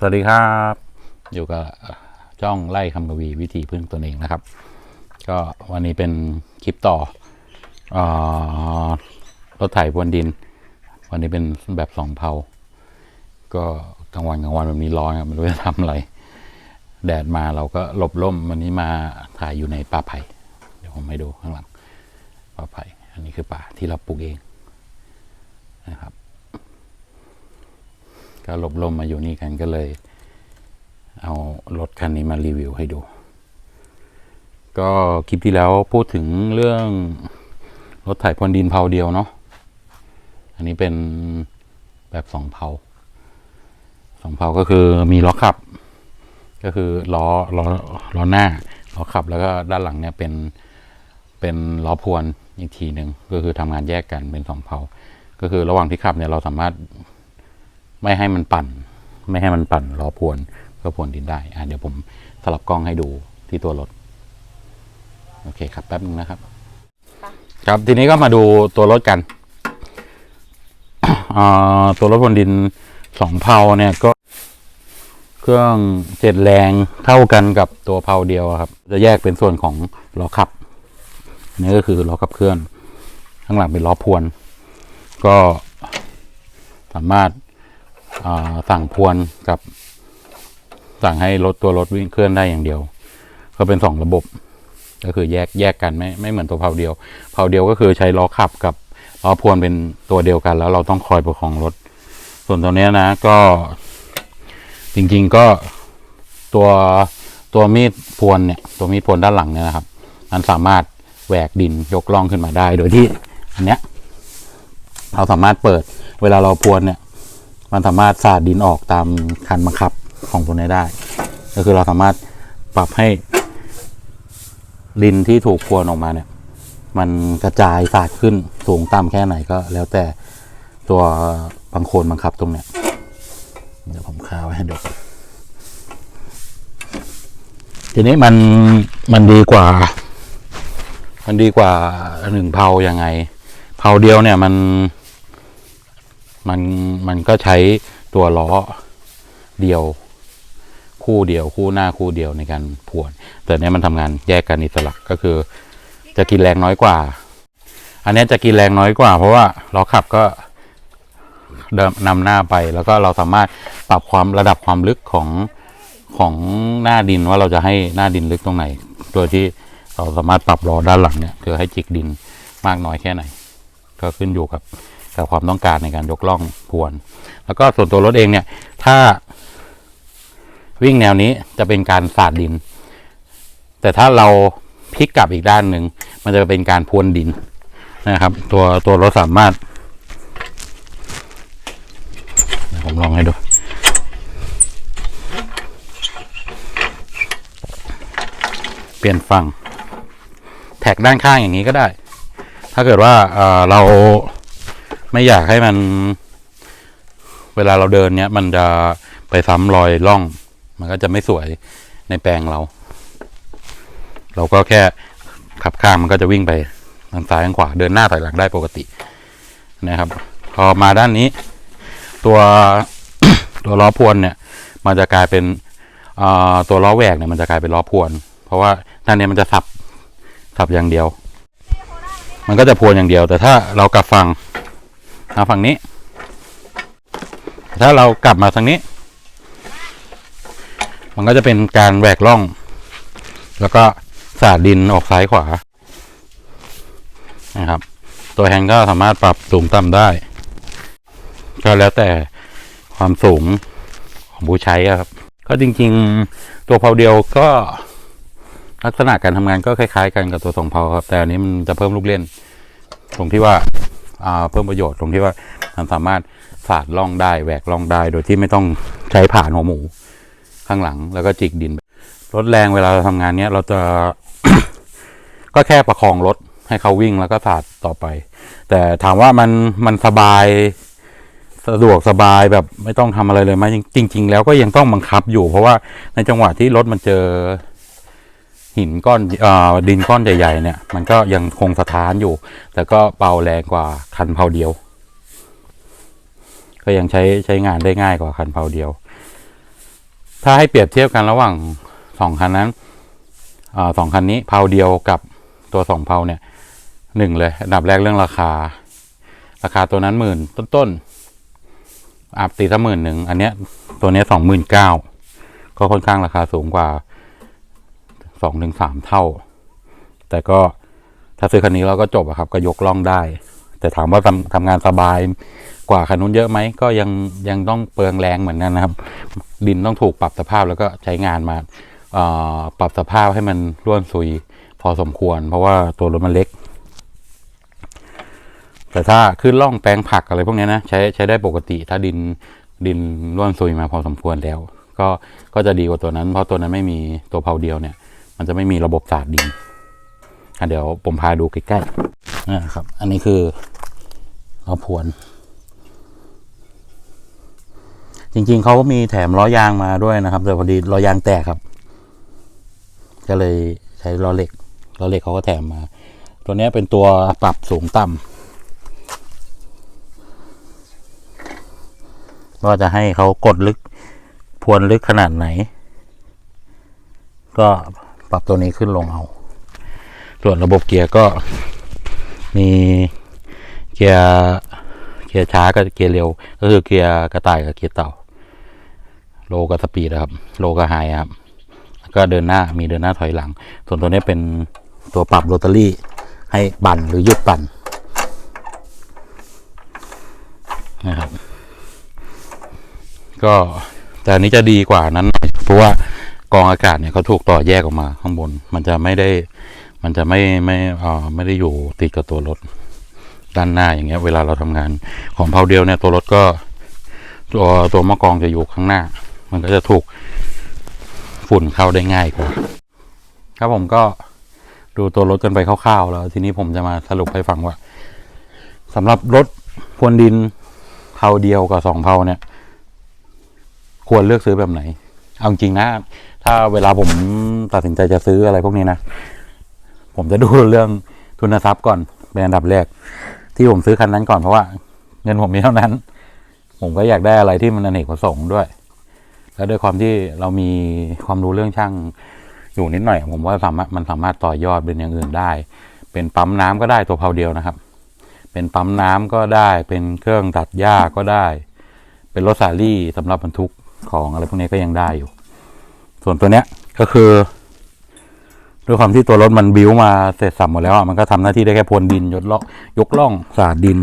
สวัสดีครับ อยู่กับจ้องไล่คำกวีวิธีพึ่งตนเองนะครับ ก็วันนี้เป็นคลิปต่อเอรถไถพรวนดิน วันนี้เป็นแบบสองเผาก็กลางวันกลางวันแบบนี้ร้อนครับไม่รู้จะทำอะไร แดดมาเราก็หลบร่มวันนี้มาถ่ายอยู่ในป่าไผ่เดี๋ยวผมให้ดูข้างหลังป่าไผ่อันนี้คือป่าที่เราปลูกเองนะครับ ก็หลบลมมาอยู่นี่กันก็เลย เอารถคันนี้มารีวิวให้ดู ก็คลิปที่แล้วพูดถึงเรื่องรถไถพรวนดินเผาเดียวเนาะอันนี้เป็นแบบสองเผาสองเผาก็คือมีล้อขับ ก็คือล้อล้อล้อหน้าล้อขับแล้วก็ด้านหลังเนี่ยเป็นเป็นล้อพวนอีกทีหนึ่งก็คือทำงานแยกกันเป็นสองเผาก็คือระหว่างที่ขับเนี่ยเราสามารถ ไม่ให้มันปั่น ไม่ให้มันปั่นล้อพรวนเพื่อพรวนดินได้อะเดี๋ยวผมสลับกล้องให้ดูที่ตัวรถโอเคครับแป๊บนึงนะครับ ครับทีนี้ก็มาดูตัวรถกันอ่าตัวรถพรวนดินสองเพาเนี่ยก็เครื่องเจ็ดแรงเท่ากันกับตัวเพาเดียวอะครับ จะแยกเป็นส่วนของล้อขับอันนี่ก็คือล้อขับเคลื่อน ข้างหลังเป็นล้อพรวน ก็สามารถอ่า สั่งพวนกับสั่งให้รถตัวรถวิ่งเคลื่อนได้อย่างเดียว ก็เป็นสองระบบ ก็คือแยกแยกกันไม่ไม่เหมือนตัวเพาเดียวเพาเดียวก็คือใช้ล้อขับกับล้อพวนเป็นตัวเดียวกัน แล้วเราต้องคอยประคองรถ ส่วนตัวนี้นะก็จริงๆก็ตัวตัวมีดพวนเนี่ยตัวมีดพวนด้านหลังเนี่ยนะครับ มันสามารถแหวกดินยกล่องขึ้นมาได้ โดยที่อันเนี้ยเราสามารถเปิดเวลาเราพวนเนี่ย มันสามารถสาดดินออกตามคันบังคับของตัวนี้ได้ ก็คือเราสามารถปรับให้ดินที่ถูกพรวนออกมาเนี่ย มันกระจายสาดขึ้นสูงต่ำแค่ไหนก็ แล้วแต่ตัวบังโคลนบังคับตรงเนี้ยเดี๋ยวผมคาไว้ให้ดูทีนี้มันมันดีกว่า มันดีกว่าหนึ่งเผายังไง เผาเดียวเนี่ยมัน มันมันก็ใช้ตัวล้อเดียว คู่เดียวคู่หน้าคู่เดียวในการพวน แต่เนี้ยมันทำงานแยกกันอิสระก็คือ จะกินแรงน้อยกว่า อันนี้จะกินแรงน้อยกว่า เพราะว่าล้อขับก็เดิมนำหน้าไปแล้วก็เราสามารถปรับความระดับความลึกของของหน้าดินว่าเราจะให้หน้าดินลึกตรงไหน โดยที่เราสามารถปรับล้อด้านหลังเนี่ยคือให้จิกดินมากน้อยแค่ไหน ก็ขึ้นอยู่กับ กับความต้องการในการยกล่องพวน แล้วก็ส่วนตัวรถเองเนี่ย ถ้าวิ่งแนวนี้จะเป็นการสาดดิน แต่ถ้าเราพลิกกลับอีกด้านหนึ่ง มันจะเป็นการพรวนดินนะครับ ตัวตัวรถสามารถ ผมลองให้ดูเปลี่ยนฝั่ง แท็กด้านข้างอย่างนี้ก็ได้ ถ้าเกิดว่าเอ่อเรา ไม่อยากให้มัน เวลาเราเดินเนี้ยมันจะไปซ้ำรอยร่อง มันก็จะไม่สวยในแปลงเรา เราก็แค่ขับข้างมันก็จะวิ่งไปทางซ้ายทางขวาเดินหน้าถอยหลังได้ปกตินะครับ พอมาด้านนี้ ตัวตัวล้อพวนเนี่ย มันจะกลายเป็นอ่าตัวล้อแหวกเนี่ยมันจะกลายเป็นล้อพวน เพราะว่าด้านนี้มันจะสับสับอย่างเดียว มันก็จะพวนอย่างเดียว แต่ถ้าเรากลับฝั่ง มาฝั่งนี้ ถ้าเรากลับมาทางนี้ มันก็จะเป็นการแหวกล่อง แล้วก็สาดดินออกซ้ายขวา นะครับ ตัวแฮงก็สามารถปรับสูงต่ำได้ ก็แล้วแต่ความสูงของผู้ใช้ครับ ก็จริง ๆ ตัวเพาเดียวก็ลักษณะการทำงานก็คล้าย ๆ กันกับตัวสองเพาครับ แต่อันนี้มันจะเพิ่มลูกเล่น ตรงที่ว่า เพิ่มประโยชน์ตรงที่ว่ามันสามารถสาดล่องได้แหวกล่องได้โดยที่ไม่ต้องใช้ผ่านหัวหมู ข้างหลังแล้วก็จิกดินรถแรงเวลาเราทำงานเนี้ยเราจะก็แค่ประคองรถให้เขาวิ่งแล้วก็สาดต่อไป แต่ถามว่ามันมันสบายสะดวกสบายแบบไม่ต้องทำอะไรเลยไหมจริง ๆ แล้วก็ยังต้องบังคับอยู่ เพราะว่าในจังหวะที่รถมันเจอ หินก้อนอดินก้อนใหญ่ๆเนี่ย มันก็ยังคงสถานอยู่ แต่ก็เบาแรงกว่าคันเพาเดียว ก็ยังใช้ใช้งานได้ง่ายกว่าคันเพาเดียว ถ้าให้เปรียบเทียบกันระหว่างสองคันนั้นอสองคันนี้เพาเดียวกับตัวสองเพาเนี่ยหนึ่งเลยอันดับแรกเรื่องราคา ราคาตัวนั้นหมื่นต้นๆอาบตีสักหมื่นหนึ่งอันเนี้ยตัวเนี้ยสองหมื่นเก้าก็ค่อนข้างราคาสูงกว่า สองถึงสามเท่า แต่ก็ถ้าซื้อคันนี้เราก็จบอะครับ ก็ยกล่องได้ แต่ถามว่าทำทำงานสบายกว่าคันนู้นเยอะไหมก็ยังยังต้องเปลืองแรงเหมือนกันนะครับ ดินต้องถูกปรับสภาพแล้วก็ใช้งานมาปรับสภาพให้มันร่วนซุยพอสมควร เพราะว่าตัวรถมันเล็ก แต่ถ้าขึ้นล่องแปลงผักอะไรพวกนี้นะใช้ใช้ได้ปกติ ถ้าดินดินร่วนซุยมาพอสมควรแล้ว ก็ก็จะดีกว่าตัวนั้น เพราะตัวนั้นไม่มีตัวเพาเดียวเนี่ย มันจะไม่มีระบบสาดดินอะเดี๋ยวผมพาดูใกล้ๆนะครับ อันนี้คือเอาพวน จริงๆเขาก็มีแถมล้อยางมาด้วยนะครับ แต่พอดีล้อยางแตกครับ ก็เลยใช้ล้อเหล็กล้อเหล็กเขาก็แถมมา ตัวนี้เป็นตัวปรับสูงต่ำว่าจะให้เขากดลึกพวนลึกขนาดไหน ก็ ปรับตัวนี้ขึ้นลงเอา ส่วนระบบเกียร์ก็มีเกียร์เกียร์ช้ากับเกียร์เร็ว ก็คือเกียร์กระต่ายกับเกียร์เต่า โลกับสปีดนะครับ โลกับไฮครับก็เดินหน้ามีเดินหน้าถอยหลัง ส่วนตัวนี้เป็นตัวปรับโรตารี่ให้ปั่นหรือหยุดปั่นนะครับ ก็แต่อันนี้จะดีกว่านั้น เพราะว่า กองอากาศเนี่ยเขาถูกต่อแยกออกมาข้างบน มันจะไม่ได้มันจะไม่ไม่เอ่อไม่ได้อยู่ติดกับตัวรถด้านหน้าอย่างเงี้ย เวลาเราทำงานของเพาเดียวเนี่ยตัวรถก็ตัวตัวมะกองจะอยู่ข้างหน้า มันก็จะถูกฝุ่นเข้าได้ง่ายกว่า ครับผมก็ดูตัวรถกันไปคร่าวๆแล้ว ทีนี้ผมจะมาสรุปให้ฟังว่าสำหรับรถพรวนดินเพาเดียวกับสองเพาเนี่ย ควรเลือกซื้อแบบไหน เอาจริงนะ ถ้าเวลาผมตัดสินใจจะซื้ออะไรพวกนี้นะ ผมจะดูเรื่องทุนทรัพย์ก่อนเป็นอันดับแรก ที่ผมซื้อคันนั้นก่อนเพราะว่า เงินผมมีเท่านั้น ผมก็อยากได้อะไรที่มันอเนกประสงค์ด้วย แล้วด้วยความที่เรามีความรู้เรื่องช่างอยู่นิดหน่อย ผมว่าสามารถมันสามารถต่อยอดเป็นอย่างอื่นได้ เป็นปั๊มน้ำก็ได้ตัวเพาเดียวนะครับ เป็นปั๊มน้ำก็ได้ เป็นเครื่องตัดหญ้าก็ได้ เป็นรถสาลี่สำหรับบรรทุก ของอะไรพวกนี้ก็ยังได้อยู่ ส่วนตัวเนี้ยก็คือ ด้วยความที่ตัวรถมันบิ้วมาเสร็จสับหมดแล้วมันก็ทำหน้าที่ได้แค่พรวนดินยกล่องยกล่องสาดดิน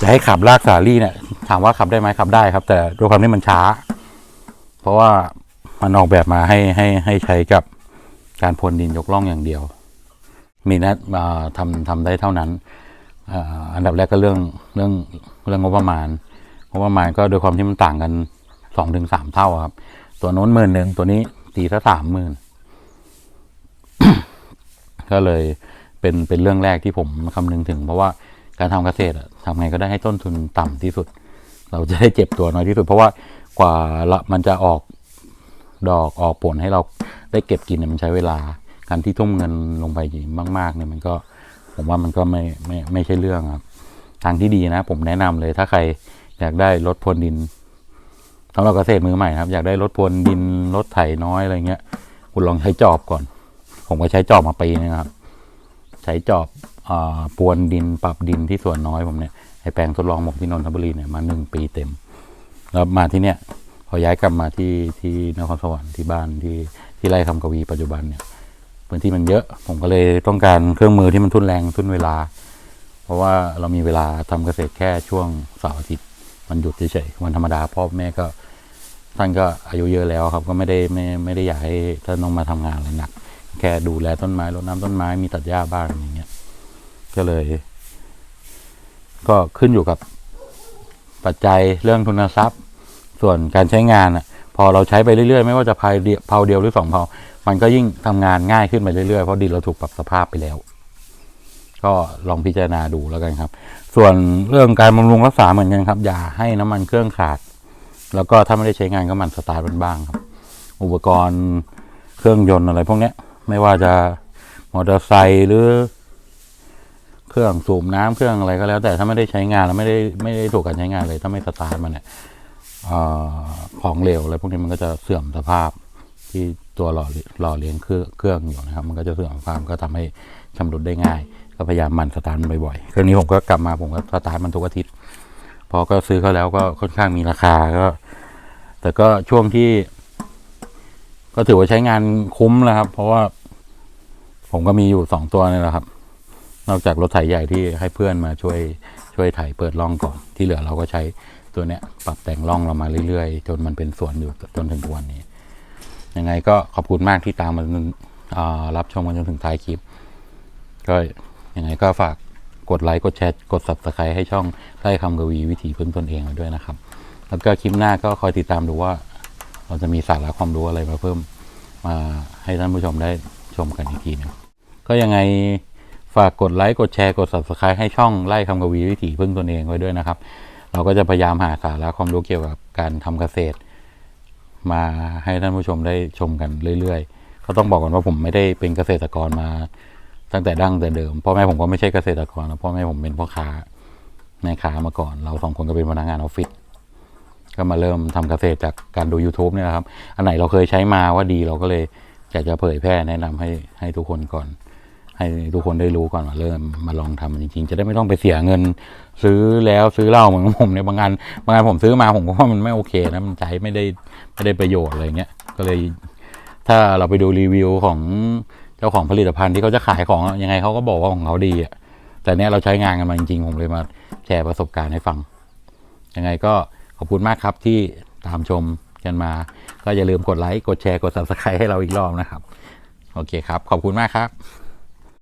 จะให้ขับลากสาลี่เนี่ยถามว่าขับได้ไหมขับได้ครับ แต่ด้วยความที่มันช้า เพราะว่ามันออกแบบมาให้ให้ให้ใช้กับการพรวนดินยกล่องอย่างเดียว มีนะอ่าทำทำได้เท่านั้นอันดับแรกก็เรื่องเรื่องเรื่องงบประมาณงบประมาณก็โดยความที่มันต่างกัน สองถึงสามเท่าครับ ตัวโน้นหมื่นหนึ่งตัวนี้ตีซะสามหมื่นก็เลยเป็นเป็นเรื่องแรกที่ผมคำนึงถึง เพราะว่าการทำเกษตรอะทำไงก็ได้ให้ต้นทุนต่ำที่สุด เราจะได้เจ็บตัวน้อยที่สุด เพราะว่ากว่าละมันจะออกดอกออกผลให้เราได้เก็บกินเนี่ยมันใช้เวลา การที่ทุ่มเงินลงไปมาก ๆ เนี่ยมันก็ผมว่ามันก็ไม่ไม่ไม่ใช่เรื่องครับ ทางที่ดีนะ ผมแนะนำเลยถ้าใครอยากได้รถพรวนดิน สำหรับเกษตรมือใหม่ครับ อยากได้รถพรวนดินรถไถน้อยอะไรเงี้ย คุณลองใช้จอบก่อน ผมก็ใช้จอบมาปีนึงครับ ใช้จอบอาปวนดินปรับดินที่ส่วนน้อยผมเนี่ยให้แปลงทดลองหมกที่นนทบุรีเนี่ยมาหนึ่งปีเต็ม แล้วมาที่เนี่ย พอย้ายกลับมาที่ที่นครสวรรค์ที่บ้านที่ที่ไร่คำกวีปัจจุบันเนี่ยพื้นที่มันเยอะ ผมก็เลยต้องการเครื่องมือที่มันทุนแรงทุนเวลา เพราะว่าเรามีเวลาทำเกษตรแค่ช่วงเสาร์อาทิตย์ มันหยุดเฉยๆวันธรรมดาพ่อแม่ก็ท่านก็อายุเยอะแล้วครับก็ไม่ได้ไม่ไม่ได้อยากให้ท่านต้องมาทำงานอะไรหนัก แค่ดูแลต้นไม้รดน้ำต้นไม้มีตัดหญ้าบ้างอย่างเงี้ยก็เลย ก็ขึ้นอยู่กับปัจจัยเรื่องทุนทรัพย์ ส่วนการใช้งานอะ พอเราใช้ไปเรื่อยๆ ไม่ว่าจะพายเดียวเพาเดียวหรือสองเพามันก็ยิ่งทำงานง่ายขึ้นไปเรื่อยๆเพราะดินเราถูกปรับสภาพไปแล้ว ก็ลองพิจารณาดูแล้วกันครับ ส่วนเรื่องการบำรุงรักษาเหมือนกันครับ อย่าให้น้ำมันเครื่องขาด แล้วก็ถ้าไม่ได้ใช้งานก็หมันสตาร์ทมันบ้างครับ อุปกรณ์เครื่องยนต์อะไรพวกนี้ไม่ว่าจะมอเตอร์ไซค์หรือ เครื่องสูบน้ำเครื่องอะไรก็แล้ว แต่ถ้าไม่ได้ใช้งานแล้วไม่ได้ไม่ได้ถูกการใช้งานเลย ถ้าไม่สตาร์ทมันเนี่ยออของเหลวอะไรพวกนี้มันก็จะเสื่อมสภาพที่ตัวหล่อหล่อเลี้ยงเครื่องเครื่องอยู่นะครับ มันก็จะเสื่อมสภาพก็ทำให้ชำรุดได้ง่าย ก็พยายามมันสตาร์ทมันบ่อยๆเครื่องนี้ผมก็กลับมาผมก็สตาร์ทมันทุกอาทิตย์ พอก็ซื้อเขาแล้วก็ค่อนข้างมีราคาก็ แต่ก็ช่วงที่ ก็ถือว่าใช้งานคุ้มแล้วครับ เพราะว่าผมก็มีอยู่สองตัวนี่แหละครับ นอกจากรถไถใหญ่ที่ให้เพื่อนมาช่วยช่วยไถเปิดร่องก่อน ที่เหลือเราก็ใช้ตัวเนี้ย ปรับแต่งร่องเรามาเรื่อยๆ จนมันเป็นสวนอยู่จนถึงวันนี้ ยังไงก็ขอบคุณมากที่ตามมารับชมกันจนถึงท้ายคลิป ก็ ยังไงก็ฝากกดไลค์กดแชร์กด subscribe ให้ช่องไร่คำกวีวิถีพึ่งตนเองไว้ด้วยนะครับ แล้วก็คลิปหน้าก็คอยติดตามดูว่า เราจะมีสาระความรู้อะไรมาเพิ่มมาให้ท่านผู้ชมได้ชมกันอีกทีหนึงก็ยังไงฝากกดไลค์กดแชร์กด subscribe ให้ช่องไล่คำกวีวิถีพึ่งตนเองไว้ด้วยนะครับ เราก็จะพยายามหาสาระความรู้เกี่ยวกับการทำเกษตร มาให้ท่านผู้ชมได้ชมกันเรื่อย ๆ ก็ต้องบอกก่อนว่าผมไม่ได้เป็นเกษตรกรมา ตั้งแต่ดั้งแต่เดิมพ่อแม่ผมก็ไม่ใช่เกษตรกรนะพ่อแม่ผมเป็นพ่อค้าแม่ค้ามาก่อน เราสองคนก็เป็นพนักงานออฟฟิศก็มาเริ่มทำเกษตรจากการดู YouTube เนี่ยนะครับ อันไหนเราเคยใช้มาว่าดีเราก็เลยอยากจะเผยแพร่แนะนำให้ให้ทุกคนก่อน ให้ทุกคนได้รู้ก่อนว่าเริ่มมาลองทำจริงๆ จะได้ไม่ต้องไปเสียเงิน ซื้อแล้วซื้อเหล้าเหมือนผมเนี่ยบางงานบางงานผมซื้อมาผมก็ว่ามันไม่โอเคนะมันใช้ไม่ได้ไม่ได้ประโยชน์อะไรเงี้ยก็เลย ถ้าเราไปดูรีวิวของ จ้าของผลิตภัณฑ์ที่เขาจะขายของยังไงเขาก็บอกว่าของเขาดีอะแต่เนี้ยเราใช้งานกันมาจริงๆ ผมเลยมาแชร์ประสบการณ์ให้ฟัง ยังไงก็ขอบคุณมากครับที่ตามชมกันมา ก็อย่าลืมกดไลค์ กดแชร์ กด subscribe ให้เราอีกรอบนะครับ โอเคครับ ขอบคุณมากครับ